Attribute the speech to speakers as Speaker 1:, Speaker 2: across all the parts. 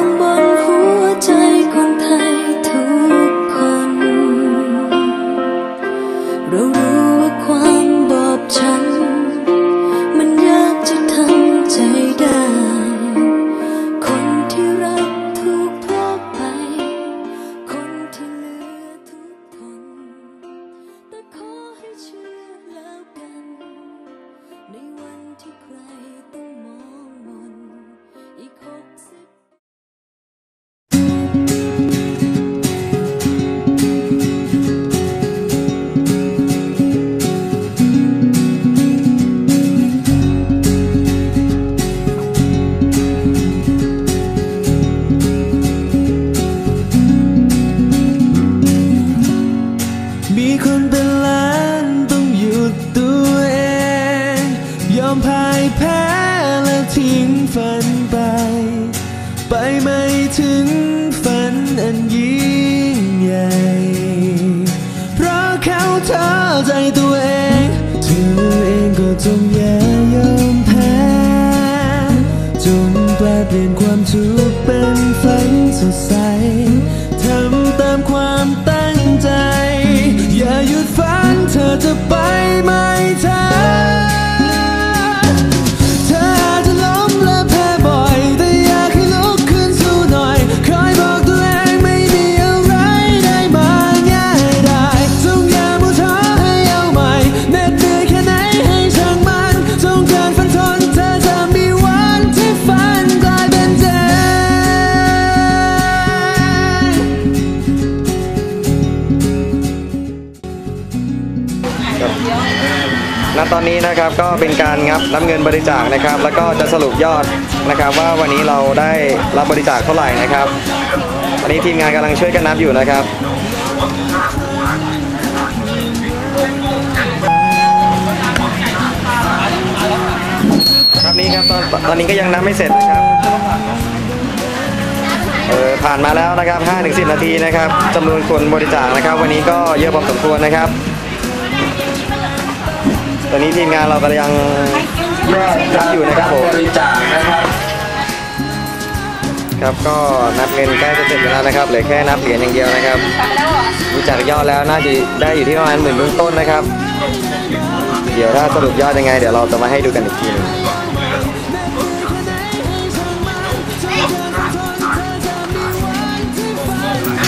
Speaker 1: ลงบนหัวใจคนไทยทุกคน เรารู้ว่าความ มีคนเป็
Speaker 2: นล้านต้องหยุดตัวเอง ยอมพ่ายแพ้และทิ้งฝันไป ไปไม่ถึงฝันอันยิ่งใหญ่ เพราะเขาท้อใจตัวเองเธอเองก็จงอย่ายอมแพ้จงแปลเปลี่ยนความทุกข์เป็นฝันสดใส ทำตามความตั้งใจ อย่าหยุดฝันเธอจะไปไม่ ตอนนี้นะ
Speaker 3: ครับก็เป็นการงับรับเงินบริจาคนะครับ แล้วก็จะสรุปยอดนะครับว่าวันนี้เราได้รับบริจาคเท่าไหร่นะครับตอนนี้ทีมงานกำลังช่วยกันนับอยู่นะครับครับนี้ครับตอนตอนนี้ก็ยังนับไม่เสร็จนะครับเออผ่านมาแล้วนะครับ5-10 นาทีนะครับจำนวนคนบริจาคนะครับ วันนี้ก็เยอะพอสมควรนะครับ ตอนนี้ทีมงานเรากำลังนับอยู่นะครับผม
Speaker 4: บริจาคนะครับ
Speaker 3: ครับก็นับเงินใกล้จะเสร็จแล้วนะครับเหลือแค่นับเหรียญอย่างเดียวนะครับดูจากยอดแล้วน่าจะได้อยู่ที่ประมาณหมื่นเบื้องต้นนะครับ เดี๋ยวถ้าสรุปยอดยังไง เดี๋ยวเราจะมาให้ดูกันอีกทีห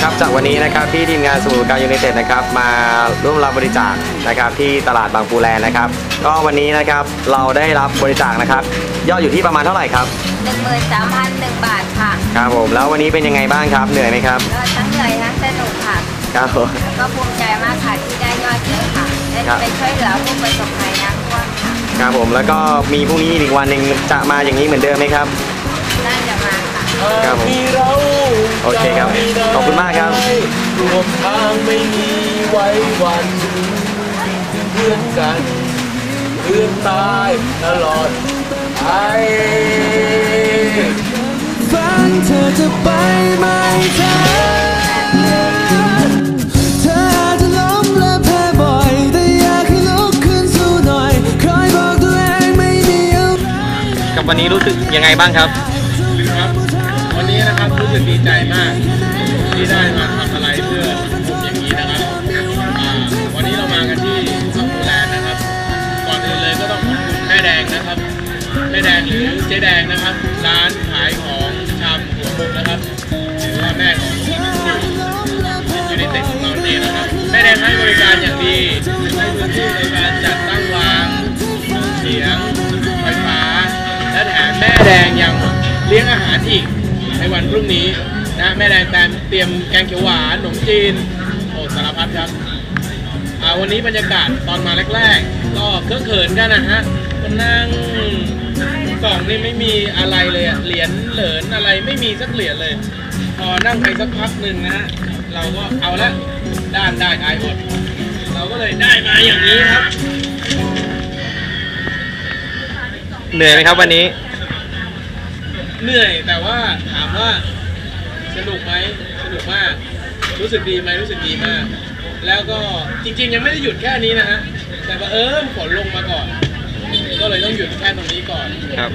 Speaker 3: นึงครับจากวันนี้นะครับที่ทีมงานสมุทรปราการยูไนเต็ดนะครับมาร่วมรับบริจาคนะครับที่ตลาดบางปูแลนะครับ ก็วันนี้นะครับเราได้รับบริจาคนะครับยอดอยู่ที่ประมาณเท่าไหร่ครับ
Speaker 5: 13,001บาทค่ะ
Speaker 3: ครับผมแล้ววันนี้เป็นยังไงบ้างครับเหนื่อยไหมครับ
Speaker 5: ก็ทั้งเหนื่อยทั้งสนุกค่ะ
Speaker 3: ครับผม
Speaker 5: ก็ภูมิใจมากค่ะที่ได้ยอดนี้ค่ะและ
Speaker 3: ครั
Speaker 5: จะ
Speaker 3: บ
Speaker 5: ไปช่วยเหลือผู้ประสบภัยน้ำท่วมค่ะ
Speaker 3: ครับผมแล้วก็มีพรุ่งนี้อีกวันหนึ่งจะมาอย่างนี้เหมือนเดิมไหมครับ
Speaker 5: น่าจะมา ค่ะ
Speaker 3: ครับผมโอเคครับ ขอบคุณมากครับ
Speaker 2: รวมทางไม่มีไว้วันเพื่อนกันเพื่อนตายตลอดไปฝันเธอจะไปไม่ทันเธออาจจะล้มและแพ้บ่อยแต่อยากให้ลุกขึ้นสู้หน่อยคอยบอกตัวเองไม่มีอะไร
Speaker 3: กับวันนี้รู้สึกยังไงบ้างครับ
Speaker 4: ครับวันนี้นะ ครับรู้สึกดีใจมากที่ได้มาทำอะไรเพื่อผมอย่างนี้นะครับวันนี้เรามากันที่ซังแลนนะครับ ก่อนอื่นเลยก็ต้องขอบคุณแม่แดงนะครับ แม่แดงหรือเจ๊แดงนะครับ ร้าน พรุ่งนี้นะแม่แดงแต่เตรียมแกงเขียวหวานขนมจีนโอ้สารพัดครับอ่าวันนี้บรรยากาศตอนมาแรกๆ ก็เครื่อะเขินกันนะฮะก็นั่งกล่องนี่ไม่มีอะไรเลยอะเหรียญเหรินอะไรไม่มีสักเหรียญเลย พอนั่งไปสักพักหนึ่งนะฮะเราก็เอาละด้านได้ไอายอดเราก็เลยได้มาอย่างนี้ครับ
Speaker 3: เหนื่อยไหมครับวันนี้
Speaker 4: เหนื่อยแต่ว่าถามว่าสนุกไหมสนุกมาก รู้สึกดีไหมรู้สึกดีมาก แล้วก็จริง ๆ ยังไม่ได้หยุดแค่นี้นะฮะแต่ว่าเออฝนลงมาก่อน ก็เลยต้องหยุดแค่ตรงนี้ก่อน
Speaker 3: ครับ